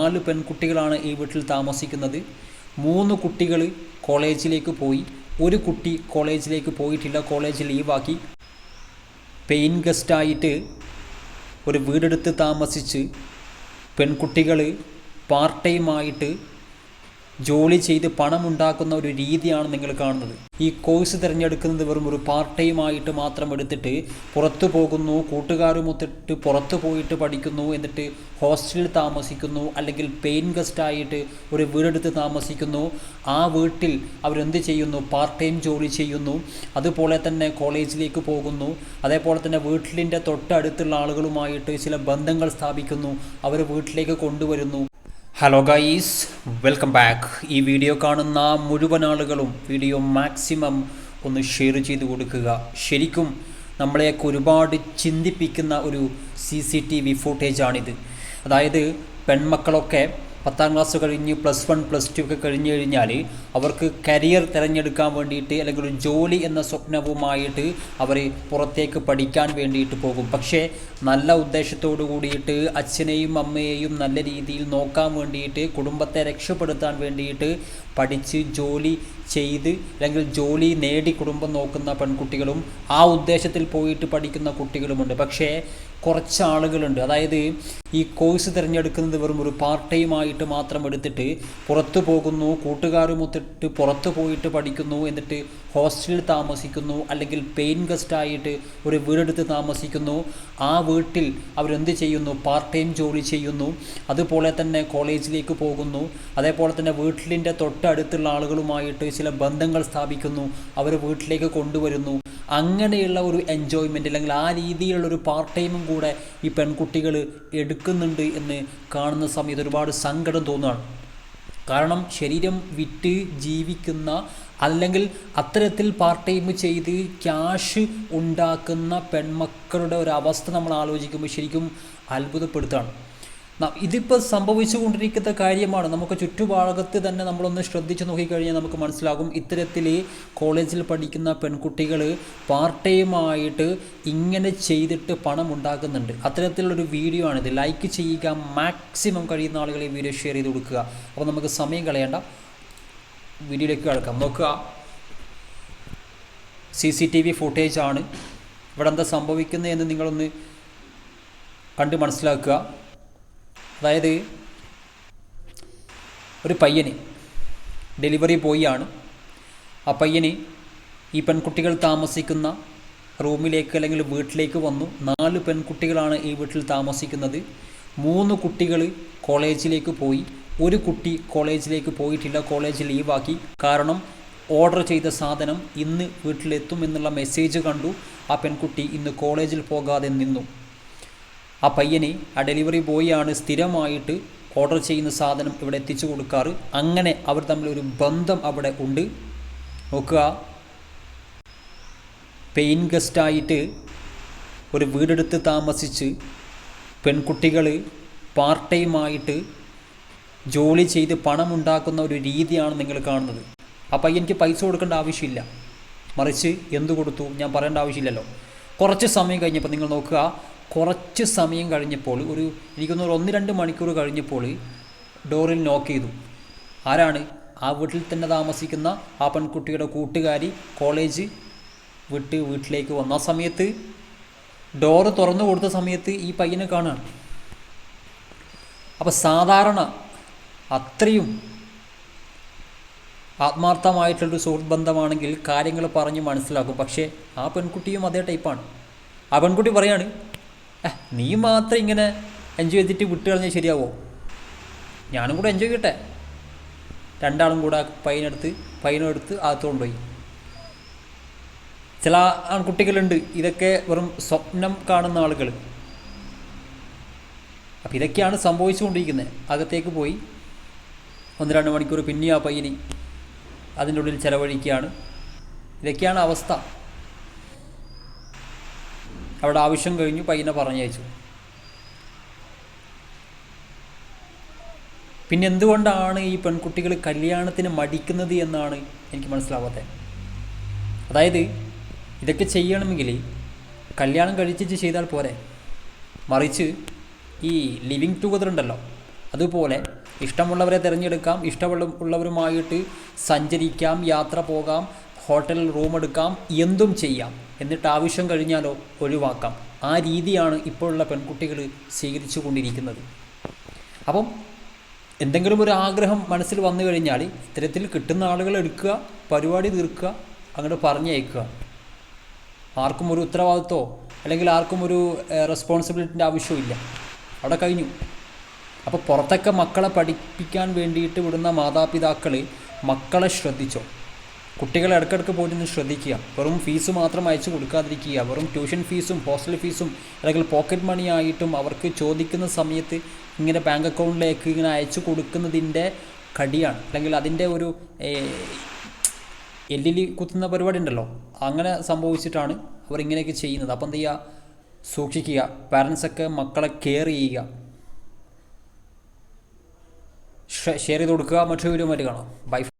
നാല് പെൺകുട്ടികളാണ് ഈ വീട്ടിൽ താമസിക്കുന്നത്. മൂന്ന് കുട്ടികൾ കോളേജിലേക്ക് പോയി. ഒരു കുട്ടി കോളേജിലേക്ക് പോയിട്ടില്ല. കോളേജ് ലീവാക്കി. പെയിൻ ഗസ്റ്റായിട്ട് ഒരു വീടെടുത്ത് താമസിച്ച് പെൺകുട്ടികൾ പാർട്ട് ടൈമായിട്ട് ജോലി ചെയ്ത് പണമുണ്ടാക്കുന്ന ഒരു രീതിയാണ് നിങ്ങൾ കാണുന്നത്. ഈ കോഴ്സ് തിരഞ്ഞെടുക്കുന്നത് വെറും ഒരു പാർട്ട് ടൈം ആയിട്ട് മാത്രം എടുത്തിട്ട് പുറത്തു പോകുന്നു കൂട്ടുകാരുമൊത്തിട്ട് പുറത്തു പോയിട്ട് പഠിക്കുന്നു എന്നിട്ട് ഹോസ്റ്റലിൽ താമസിക്കുന്നു അല്ലെങ്കിൽ പെയിൻ ഗസ്റ്റായിട്ട് ഒരു വീടെടുത്ത് താമസിക്കുന്നു. ആ വീട്ടിൽ അവരെന്ത് ചെയ്യുന്നു? പാർട്ട് ടൈം ജോലി ചെയ്യുന്നു. അതുപോലെ തന്നെ കോളേജിലേക്ക് പോകുന്നു. അതേപോലെ തന്നെ വീട്ടിലിന്റെ തൊട്ടടുത്തുള്ള ആളുകളുമായിട്ട് ചില ബന്ധങ്ങൾ സ്ഥാപിക്കുന്നു. അവർ വീട്ടിലേക്ക് കൊണ്ടുവരുന്നു. ഹലോ ഗൈസ് വെൽക്കം ബാക്ക് ഈ വീഡിയോ കാണുന്ന മുഴുവൻ ആളുകളും വീഡിയോ മാക്സിമം ഒന്ന് ഷെയർ ചെയ്ത് കൊടുക്കുക. ശരിക്കും നമ്മളെയൊക്കെ ഒരുപാട് ചിന്തിപ്പിക്കുന്ന ഒരു സി സി ടി വി ഫുട്ടേജാണിത് അതായത് പെൺമക്കളൊക്കെ പത്താം ക്ലാസ് കഴിഞ്ഞ് പ്ലസ് വൺ പ്ലസ് ടു ഒക്കെ കഴിഞ്ഞ് കഴിഞ്ഞാൽ അവർക്ക് കരിയർ തിരഞ്ഞെടുക്കാൻ വേണ്ടിയിട്ട് അല്ലെങ്കിൽ ഒരു ജോലി എന്ന സ്വപ്നവുമായിട്ട് അവർ പുറത്തേക്ക് പഠിക്കാൻ വേണ്ടിയിട്ട് പോകും. പക്ഷേ നല്ല ഉദ്ദേശത്തോടു കൂടിയിട്ട് അച്ഛനെയും അമ്മയെയും നല്ല രീതിയിൽ നോക്കാൻ വേണ്ടിയിട്ട് കുടുംബത്തെ രക്ഷപ്പെടുത്താൻ വേണ്ടിയിട്ട് പഠിച്ച് ജോലി ചെയ്ത് അല്ലെങ്കിൽ ജോലി നേടി കുടുംബം നോക്കുന്ന പെൺകുട്ടികളും ആ ഉദ്ദേശത്തിൽ പോയിട്ട് പഠിക്കുന്ന കുട്ടികളുമുണ്ട്. പക്ഷേ കുറച്ച് ആളുകളുണ്ട് അതായത് ഈ കോഴ്സ് തിരഞ്ഞെടുക്കുന്നത് വെറും ഒരു പാർട്ട് ടൈം ആയിട്ട് മാത്രം എടുത്തിട്ട് പുറത്തു പോകുന്നു കൂട്ടുകാരുമൊത്തിട്ട് പുറത്തു പോയിട്ട് പഠിക്കുന്നു എന്നിട്ട് ഹോസ്റ്റലിൽ താമസിക്കുന്നു അല്ലെങ്കിൽ പെയിൻ ഗസ്റ്റായിട്ട് ഒരു വീടെടുത്ത് താമസിക്കുന്നു. ആ വീട്ടിൽ അവരെന്ത് ചെയ്യുന്നു? പാർട്ട് ടൈം ജോലി ചെയ്യുന്നു. അതുപോലെ തന്നെ കോളേജിലേക്ക് പോകുന്നു. അതേപോലെ തന്നെ വീട്ടിലിന്റെ തൊട്ടടുത്തുള്ള ആളുകളുമായിട്ട് ചില ബന്ധങ്ങൾ സ്ഥാപിക്കുന്നു. അവർ വീട്ടിലേക്ക് കൊണ്ടുവരുന്നു. അങ്ങനെയുള്ള ഒരു എൻജോയ്മെന്റ് അല്ലെങ്കിൽ ആ രീതിയിലുള്ള ഒരു പാർട്ട് ടൈമും കൂടെ ഈ പെൺകുട്ടികൾ എടുക്കുന്നുണ്ട് എന്ന് കാണുന്ന സമയത്ത് ഒരുപാട് സങ്കടം തോന്നുകയാണ്. കാരണം ശരീരം വിറ്റ് ജീവിക്കുന്ന അല്ലെങ്കിൽ അത്തരത്തിൽ പാർട്ട് ടൈം ചെയ്ത് ക്യാഷ് ഉണ്ടാക്കുന്ന പെൺമക്കളുടെ ഒരു അവസ്ഥ നമ്മൾ ആലോചിക്കുമ്പോൾ ശരിക്കും അത്ഭുതപ്പെടുത്താണ് ഇതിപ്പോൾ സംഭവിച്ചുകൊണ്ടിരിക്കുന്ന കാര്യമാണ്. നമുക്ക് ചുറ്റുഭാഗത്ത് തന്നെ നമ്മളൊന്ന് ശ്രദ്ധിച്ച് നോക്കിക്കഴിഞ്ഞാൽ നമുക്ക് മനസ്സിലാകും. ഇത്തരത്തിൽ കോളേജിൽ പഠിക്കുന്ന പെൺകുട്ടികൾ പാർട്ട് ടൈമായിട്ട് ഇങ്ങനെ ചെയ്തിട്ട് പണം ഉണ്ടാക്കുന്നുണ്ട് അത്തരത്തിലുള്ളൊരു വീഡിയോ ആണിത്. ലൈക്ക് ചെയ്യുക മാക്സിമം കഴിയുന്ന ആളുകൾ ഈ വീഡിയോ ഷെയർ ചെയ്ത് കൊടുക്കുക. അപ്പോൾ നമുക്ക് സമയം കളയേണ്ട. വീഡിയോയിലേക്ക് കിടക്കാം. നോക്കുക. C C T V footage ആണ്. ഇവിടെ എന്താ സംഭവിക്കുന്നതെന്ന് നിങ്ങളൊന്ന് കണ്ട് മനസ്സിലാക്കുക. അതായത് ഒരു പയ്യന് ഡെലിവറി ബോയിയാണ് ആ പയ്യന് ഈ പെൺകുട്ടികൾ താമസിക്കുന്ന റൂമിലേക്ക് അല്ലെങ്കിൽ വീട്ടിലേക്ക് വന്നു. നാല് പെൺകുട്ടികളാണ് ഈ വീട്ടിൽ താമസിക്കുന്നത്. മൂന്ന് കുട്ടികൾ കോളേജിലേക്ക് പോയി. ഒരു കുട്ടി കോളേജിലേക്ക് പോയിട്ടില്ല. കോളേജ് ലീവാക്കി. കാരണം ഓർഡർ ചെയ്ത സാധനം ഇന്ന് വീട്ടിലെത്തും എന്നുള്ള മെസ്സേജ് കണ്ടു. ആ പെൺകുട്ടി ഇന്ന് കോളേജിൽ പോകാതെ നിന്നു. ആ പയ്യനെ ആ ഡെലിവറി ബോയിയാണ് സ്ഥിരമായിട്ട് ഓർഡർ ചെയ്യുന്ന സാധനം ഇവിടെ എത്തിച്ചു കൊടുക്കാറ്. അങ്ങനെ അവർ തമ്മിൽ ഒരു ബന്ധം അവിടെ ഉണ്ട്. നോക്കുക. പെയിൻ ഗസ്റ്റായിട്ട് ഒരു വീടെടുത്ത് താമസിച്ച് പെൺകുട്ടികൾ പാർട്ട് ടൈമായിട്ട് ജോലി ചെയ്ത് പണമുണ്ടാക്കുന്ന ഒരു രീതിയാണ് നിങ്ങൾ കാണുന്നത്. ആ എനിക്ക് പൈസ കൊടുക്കേണ്ട ആവശ്യമില്ല. മറിച്ച് എന്ത് കൊടുത്തു? ഞാൻ പറയേണ്ട ആവശ്യമില്ലല്ലോ. കുറച്ച് സമയം കഴിഞ്ഞപ്പോൾ നിങ്ങൾ നോക്കുക. കുറച്ച് സമയം കഴിഞ്ഞപ്പോൾ ഒരു എനിക്കൊന്ന് ഒന്ന് രണ്ട് മണിക്കൂർ കഴിഞ്ഞപ്പോൾ ഡോറിൽ നോക്ക് ചെയ്തു. ആരാണ്? ആ വീട്ടിൽ തന്നെ താമസിക്കുന്ന ആ പെൺകുട്ടിയുടെ കൂട്ടുകാരി കോളേജ് വിട്ട് വീട്ടിലേക്ക് വന്ന. ആ സമയത്ത് ഡോറ് തുറന്നു കൊടുത്ത സമയത്ത് ഈ പയ്യനെ കാണുകയാണ്. അപ്പോൾ സാധാരണ അത്രയും ആത്മാർത്ഥമായിട്ടുള്ളൊരു സുഹൃത്ത് ബന്ധമാണെങ്കിൽ കാര്യങ്ങൾ പറഞ്ഞ് മനസ്സിലാക്കും. പക്ഷേ ആ പെൺകുട്ടിയും അതേ ടൈപ്പാണ് ആ പെൺകുട്ടി പറയാണ് നീ മാത്രം ഇങ്ങനെ എൻജോയ് ചെയ്തിട്ട് വിട്ട് കളഞ്ഞാൽ ശരിയാവോ? ഞാനും കൂടെ എൻജോയ് ചെയ്യട്ടെ. രണ്ടാളും കൂടെ പൈനെടുത്ത് പൈനെടുത്ത് അകത്ത് കൊണ്ടുപോയി. ചില ആൺകുട്ടികളുണ്ട് ഇതൊക്കെ വെറും സ്വപ്നം കാണുന്ന ആളുകൾ അപ്പം ഇതൊക്കെയാണ് സംഭവിച്ചുകൊണ്ടിരിക്കുന്നത് അകത്തേക്ക് പോയി. ഒന്ന് രണ്ട് മണിക്കൂർ പിന്നെ ആ പയ്യന് അതിന്റെ ഉള്ളിൽ ചിലവഴിക്കുകയാണ്. ഇതൊക്കെയാണ് അവസ്ഥ. അവിടെ ആവശ്യം കഴിഞ്ഞു പയ്യനെ പറഞ്ഞയച്ചു. പിന്നെ എന്തുകൊണ്ടാണ് ഈ പെൺകുട്ടികൾ കല്യാണത്തിന് മടിക്കുന്നത് എന്നാണ് എനിക്ക് മനസ്സിലാവാത്തത്. അതായത് ഇതൊക്കെ ചെയ്യണമെങ്കിൽ കല്യാണം കഴിച്ചിട്ട് ചെയ്താൽ പോരെ. മറിച്ച് ഈ ലിവിങ് ടുഗദർ ഉണ്ടല്ലോ അതുപോലെ ഇഷ്ടമുള്ളവരെ തിരഞ്ഞെടുക്കാം ഇഷ്ടമുള്ള ഉള്ളവരുമായിട്ട് സഞ്ചരിക്കാം യാത്ര പോകാം ഹോട്ടലിൽ റൂം എടുക്കാം എന്തും ചെയ്യാം. എന്നിട്ട് ആവശ്യം കഴിഞ്ഞാലോ ഒഴിവാക്കാം. ആ രീതിയാണ് ഇപ്പോഴുള്ള പെൺകുട്ടികൾ സ്വീകരിച്ചു കൊണ്ടിരിക്കുന്നത് അപ്പം എന്തെങ്കിലും ഒരു ആഗ്രഹം മനസ്സിൽ വന്നു കഴിഞ്ഞാൽ ഇത്തരത്തിൽ കിട്ടുന്ന ആളുകൾ എടുക്കുക പരിപാടി തീർക്കുക അങ്ങോട്ട് പറഞ്ഞയക്കുക. ആർക്കും ഒരു ഉത്തരവാദിത്വമോ അല്ലെങ്കിൽ ആർക്കും ഒരു റെസ്പോൺസിബിലിറ്റിന്റെ ആവശ്യമില്ല അവിടെ കഴിഞ്ഞു. അപ്പോൾ പുറത്തൊക്കെ മക്കളെ പഠിപ്പിക്കാൻ വേണ്ടിയിട്ട് വിടുന്ന മാതാപിതാക്കൾ മക്കളെ ശ്രദ്ധിച്ചോ? കുട്ടികളെ ഇടയ്ക്കിടയ്ക്ക് പോയിട്ട് ശ്രദ്ധിക്കുക. വെറും ഫീസ് മാത്രം അയച്ചു കൊടുക്കാതിരിക്കുക. വെറും ട്യൂഷൻ ഫീസും ഹോസ്റ്റൽ ഫീസും അല്ലെങ്കിൽ പോക്കറ്റ് മണി ആയിട്ടും അവർക്ക് ചോദിക്കുന്ന സമയത്ത് ഇങ്ങനെ ബാങ്ക് അക്കൗണ്ടിലേക്ക് ഇങ്ങനെ അയച്ചു കൊടുക്കുന്നതിന്റെ കടിയാണ്. അല്ലെങ്കിൽ അതിന്റെ ഒരു എല്ലിൽ കുത്തുന്ന പരിപാടി ഉണ്ടല്ലോ. അങ്ങനെ സംഭവിച്ചിട്ടാണ് അവർ ഇങ്ങനെയൊക്കെ ചെയ്യുന്നത്. അപ്പം എന്ത് ചെയ്യുക സൂക്ഷിക്കുക പാരൻസൊക്കെ മക്കളെ കെയർ ചെയ്യുക. ഷെയർ ചെയ്ത് കൊടുക്കുക. മറ്റൊരു വീഡിയോ കാണാം. ബൈ